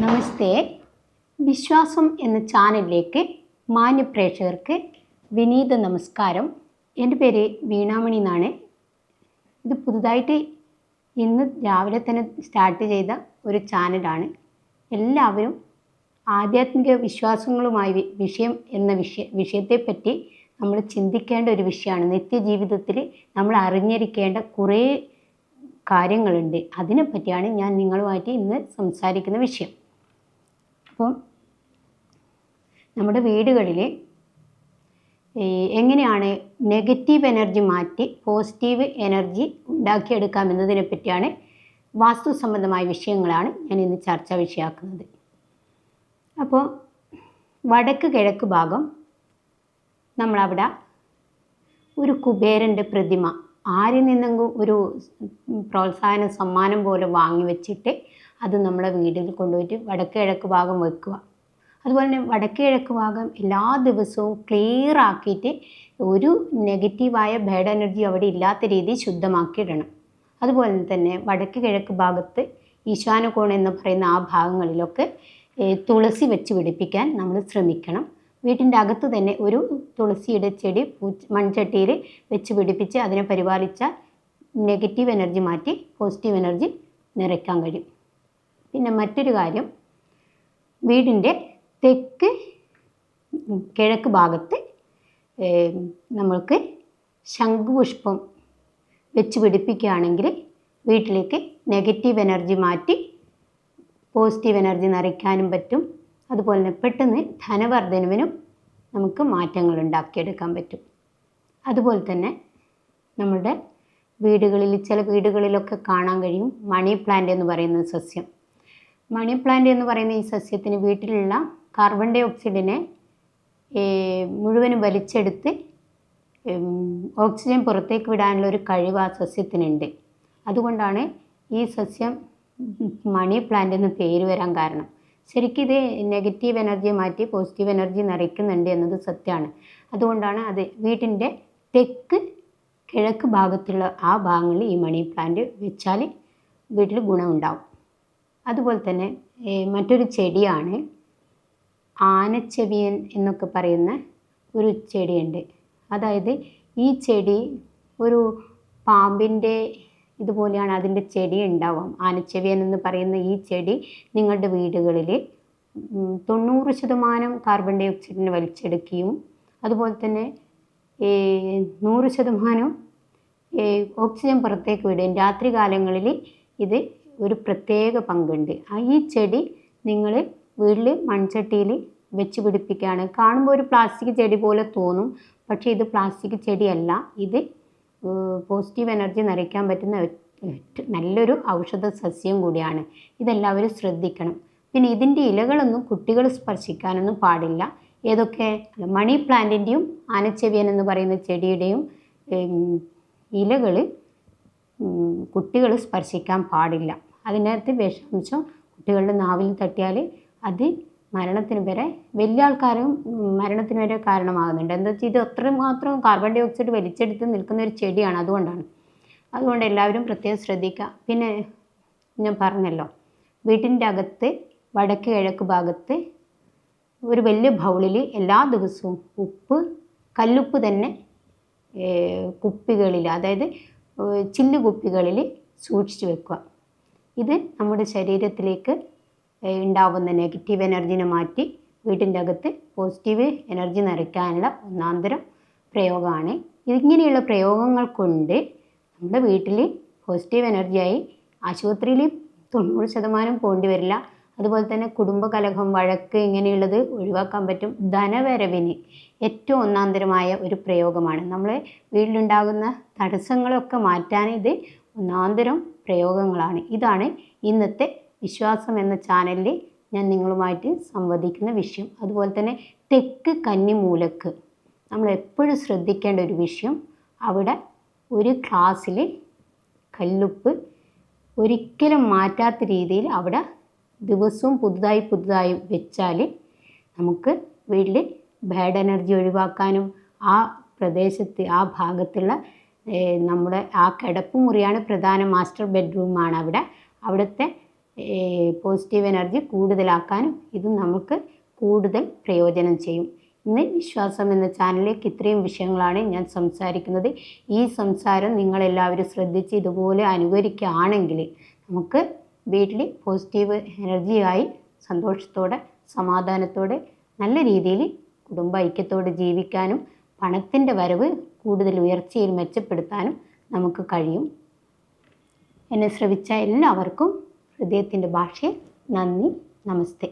നമസ്തേ. വിശ്വാസം എന്ന ചാനലിലേക്ക് മാന്യ പ്രേക്ഷകർക്ക് വിനീത നമസ്കാരം. എന്റെ പേര് വീണാമണി എന്നാണ്. ഇത് പുതുതായിട്ട് ഇന്ന് രാവിലെ തന്നെ സ്റ്റാർട്ട് ചെയ്ത ഒരു ചാനലാണ്. എല്ലാവരും ആധ്യാത്മിക വിശ്വാസങ്ങളുമായി വിഷയം എന്ന വിഷയ വിഷയത്തെപ്പറ്റി നമ്മൾ ചിന്തിക്കേണ്ട ഒരു വിഷയമാണ്. നിത്യജീവിതത്തിൽ നമ്മൾ അറിഞ്ഞിരിക്കേണ്ട കുറേ കാര്യങ്ങളുണ്ട്. അതിനെപ്പറ്റിയാണ് ഞാൻ നിങ്ങളുമായിട്ട് ഇന്ന് സംസാരിക്കുന്ന വിഷയം. അപ്പം നമ്മുടെ വീടുകളിൽ എങ്ങനെയാണ് നെഗറ്റീവ് എനർജി മാറ്റി പോസിറ്റീവ് എനർജി ഉണ്ടാക്കിയെടുക്കാം എന്നതിനെ പറ്റിയാണ് വാസ്തു സംബന്ധമായ വിഷയങ്ങളാണ് ഞാൻ ഇന്ന് ചർച്ചാ വിഷയമാക്കുന്നത് അപ്പോൾ വടക്ക് കിഴക്ക് ഭാഗം നമ്മളവിടെ ഒരു കുബേരന്റെ പ്രതിമ ആരിൽ നിന്നെങ്കിലും ഒരു പ്രോത്സാഹന സമ്മാനം പോലെ വാങ്ങി വെച്ചിട്ട് അത് നമ്മളെ വീട്ടിൽ കൊണ്ടുപോയിട്ട് വടക്ക് കിഴക്ക് ഭാഗം വെക്കുക. അതുപോലെ തന്നെ വടക്ക് കിഴക്ക് ഭാഗം എല്ലാ ദിവസവും ക്ലിയർ ആക്കിയിട്ട് ഒരു നെഗറ്റീവായ ബാഡ് എനർജി അവിടെ ഇല്ലാത്ത രീതിയിൽ ശുദ്ധമാക്കിയിടണം. അതുപോലെ തന്നെ വടക്ക് കിഴക്ക് ഭാഗത്ത് ഈശാനകോൺ എന്ന് പറയുന്ന ആ ഭാഗങ്ങളിലൊക്കെ തുളസി വെച്ച് പിടിപ്പിക്കാൻ നമ്മൾ ശ്രമിക്കണം. വീട്ടിന്റെ അകത്ത് തന്നെ ഒരു തുളസിയുടെ ചെടി മൺചട്ടിയിൽ വെച്ച് പിടിപ്പിച്ച് അതിനെ പരിപാലിച്ചാൽ നെഗറ്റീവ് എനർജി മാറ്റി പോസിറ്റീവ് എനർജി നിറയ്ക്കാൻ കഴിയും. പിന്നെ മറ്റൊരു കാര്യം വീടിന്റെ തെക്ക് കിഴക്ക് ഭാഗത്ത് നമ്മൾക്ക് ശംഖുപുഷ്പം വെച്ച് പിടിപ്പിക്കുകയാണെങ്കിൽ വീട്ടിലേക്ക് നെഗറ്റീവ് എനർജി മാറ്റി പോസിറ്റീവ് എനർജി നിറയ്ക്കാനും പറ്റും. അതുപോലെ തന്നെ പെട്ടെന്ന് ധനവർദ്ധനവിനും നമുക്ക് മാറ്റങ്ങൾ ഉണ്ടാക്കിയെടുക്കാൻ പറ്റും. അതുപോലെ തന്നെ നമ്മുടെ വീടുകളിൽ ചില വീടുകളിലൊക്കെ കാണാൻ കഴിയും മണി പ്ലാന്റ് എന്ന് പറയുന്ന സസ്യം. മണി പ്ലാന്റ് എന്ന് പറയുന്ന ഈ സസ്യത്തിന് വീട്ടിലുള്ള കാർബൺ ഡൈ ഓക്സൈഡിനെ മുഴുവനും വലിച്ചെടുത്ത് ഓക്സിജൻ പുറത്തേക്ക് വിടാനുള്ള ഒരു കഴിവ് ആ സസ്യത്തിനുണ്ട്. അതുകൊണ്ടാണ് ഈ സസ്യം മണി പ്ലാന്റ് എന്ന് പേര് വരാൻ കാരണം. ശരിക്കും ഇത് നെഗറ്റീവ് എനർജി മാറ്റി പോസിറ്റീവ് എനർജി നിറയ്ക്കുന്നുണ്ട് എന്നത് സത്യമാണ്. അതുകൊണ്ടാണ് അത് വീട്ടിന്റെ തെക്ക് കിഴക്ക് ഭാഗത്തുള്ള ആ ഭാഗങ്ങളിൽ ഈ മണി പ്ലാന്റ് വെച്ചാൽ വീട്ടിൽ ഗുണമുണ്ടാവും. അതുപോലെ തന്നെ മറ്റൊരു ചെടിയാണ്. ആനച്ചെവിയൻ എന്നൊക്കെ പറയുന്ന ഒരു ചെടിയുണ്ട്. അതായത് ഈ ചെടി ഒരു പാമ്പിന്റെ ഇതുപോലെയാണ് അതിന്റെ ചെടി ഉണ്ടാവാം. ആനച്ചെവിയൻ എന്ന് പറയുന്ന ഈ ചെടി നിങ്ങളുടെ വീടുകളിൽ തൊണ്ണൂറ് ശതമാനം കാർബൺ ഡൈ ഓക്സൈഡിനെ വലിച്ചെടുക്കുകയും അതുപോലെ തന്നെ നൂറ് ശതമാനം ഓക്സിജൻ പുറത്തേക്ക് വിടുകയും രാത്രി കാലങ്ങളിൽ ഇത് ഒരു പ്രത്യേക പങ്കുണ്ട്. ആ ഈ ചെടി നിങ്ങൾ വീട്ടിൽ മൺചട്ടിയിൽ വെച്ച് പിടിപ്പിക്കുകയാണ്. കാണുമ്പോൾ ഒരു പ്ലാസ്റ്റിക് ചെടി പോലെ തോന്നും. പക്ഷേ ഇത് പ്ലാസ്റ്റിക് ചെടിയല്ല. ഇത് പോസിറ്റീവ് എനർജി നിറയ്ക്കാൻ പറ്റുന്ന നല്ലൊരു ഔഷധ സസ്യം കൂടിയാണ്. ഇതെല്ലാവരും ശ്രദ്ധിക്കണം. പിന്നെ ഇതിന്റെ ഇലകളൊന്നും കുട്ടികൾ സ്പർശിക്കാനൊന്നും പാടില്ല. ഏതൊക്കെ? മണി പ്ലാന്റിന്റെയും ആനച്ചെവിയൻ എന്ന് പറയുന്ന ചെടിയുടെയും ഇലകൾ കുട്ടികൾ സ്പർശിക്കാൻ പാടില്ല. അതിനകത്ത് വിഷാംശം കുട്ടികളുടെ നാവിൽ തട്ടിയാൽ അത് മരണത്തിന് വരെ വലിയ ആൾക്കാരും മരണത്തിന് വരെ കാരണമാകുന്നുണ്ട്. എന്താ വെച്ചാൽ ഇത് അത്രമാത്രം കാർബൺ ഡൈ ഓക്സൈഡ് വലിച്ചെടുത്ത് നിൽക്കുന്ന ഒരു ചെടിയാണ് അതുകൊണ്ടാണ്. അതുകൊണ്ട് എല്ലാവരും പ്രത്യേകം ശ്രദ്ധിക്കുക. പിന്നെ ഞാൻ പറഞ്ഞല്ലോ വീട്ടിന്റെ അകത്ത് വടക്ക് കിഴക്ക് ഭാഗത്ത് ഒരു വലിയ ബൗളിൽ എല്ലാ ദിവസവും ഉപ്പ് കല്ലുപ്പ് തന്നെ കുപ്പികളിൽ അതായത് ചില്ല് കുപ്പികളിൽ സൂക്ഷിച്ചു വെക്കുക. ഇത് നമ്മുടെ ശരീരത്തിലേക്ക് ഉണ്ടാവുന്ന നെഗറ്റീവ് എനർജിനെ മാറ്റി വീട്ടിന്റെ അകത്ത് പോസിറ്റീവ് എനർജി നിറയ്ക്കാനുള്ള ഒന്നാന്തരം പ്രയോഗമാണ്. ഇങ്ങനെയുള്ള പ്രയോഗങ്ങൾ കൊണ്ട് നമ്മുടെ വീട്ടിൽ പോസിറ്റീവ് എനർജിയായി ആശുപത്രിയിൽ തൊണ്ണൂറ് ശതമാനം പോകേണ്ടി വരില്ല. അതുപോലെ തന്നെ കുടുംബകലഹം വഴക്ക് ഇങ്ങനെയുള്ളത് ഒഴിവാക്കാൻ പറ്റും. ധനവരവിന് ഏറ്റവും ഒന്നാന്തരമായ ഒരു പ്രയോഗമാണ്. നമ്മൾ വീട്ടിലുണ്ടാകുന്ന തടസ്സങ്ങളൊക്കെ മാറ്റാൻ ഇത് ഒന്നാന്തരം പ്രയോഗങ്ങളാണ്. ഇതാണ് ഇന്നത്തെ വിശ്വാസം എന്ന ചാനലിൽ ഞാൻ നിങ്ങളുമായിട്ട് സംവദിക്കുന്ന വിഷയം. അതുപോലെ തന്നെ തെക്ക് കന്നിമൂലക്ക്. നമ്മൾ എപ്പോഴും ശ്രദ്ധിക്കേണ്ട ഒരു വിഷയം. അവിടെ ഒരു ക്ലാസ്സിൽ കല്ലുപ്പ് ഒരിക്കലും മാറ്റാത്ത രീതിയിൽ അവിടെ ദിവസവും പുതുതായി പുതുതായി വെച്ചാൽ നമുക്ക് വീട്ടിൽ ബാഡ് എനർജി ഒഴിവാക്കാനും ആ പ്രദേശത്ത് ആ ഭാഗത്തുള്ള നമ്മുടെ ആ കിടപ്പ് മുറിയാണ് പ്രധാന മാസ്റ്റർ ബെഡ്റൂമാണ് അവിടെ. അവിടുത്തെ പോസിറ്റീവ് എനർജി കൂടുതലാക്കാനും ഇത് നമുക്ക് കൂടുതൽ പ്രയോജനം ചെയ്യും. ഇന്ന് വിശ്വാസം എന്ന ചാനലിലേക്ക് ഇത്രയും വിഷയങ്ങളാണ് ഞാൻ സംസാരിക്കുന്നത്. ഈ സംസാരം നിങ്ങളെല്ലാവരും ശ്രദ്ധിച്ച് ഇതുപോലെ അനുകരിക്കുകയാണെങ്കിൽ നമുക്ക് വീട്ടിൽ പോസിറ്റീവ് എനർജിയായി സന്തോഷത്തോടെ സമാധാനത്തോടെ നല്ല രീതിയിൽ കുടുംബ ഐക്യത്തോടെ ജീവിക്കാനും പണത്തിന്റെ വരവ് കൂടുതൽ ഉയർച്ചയിൽ മെച്ചപ്പെടുത്താനും നമുക്ക് കഴിയും. എന്നെ ശ്രവിച്ച എല്ലാവർക്കും ഹൃദയത്തിന്റെ ഭാഷയിൽ നന്ദി നമസ്തേ.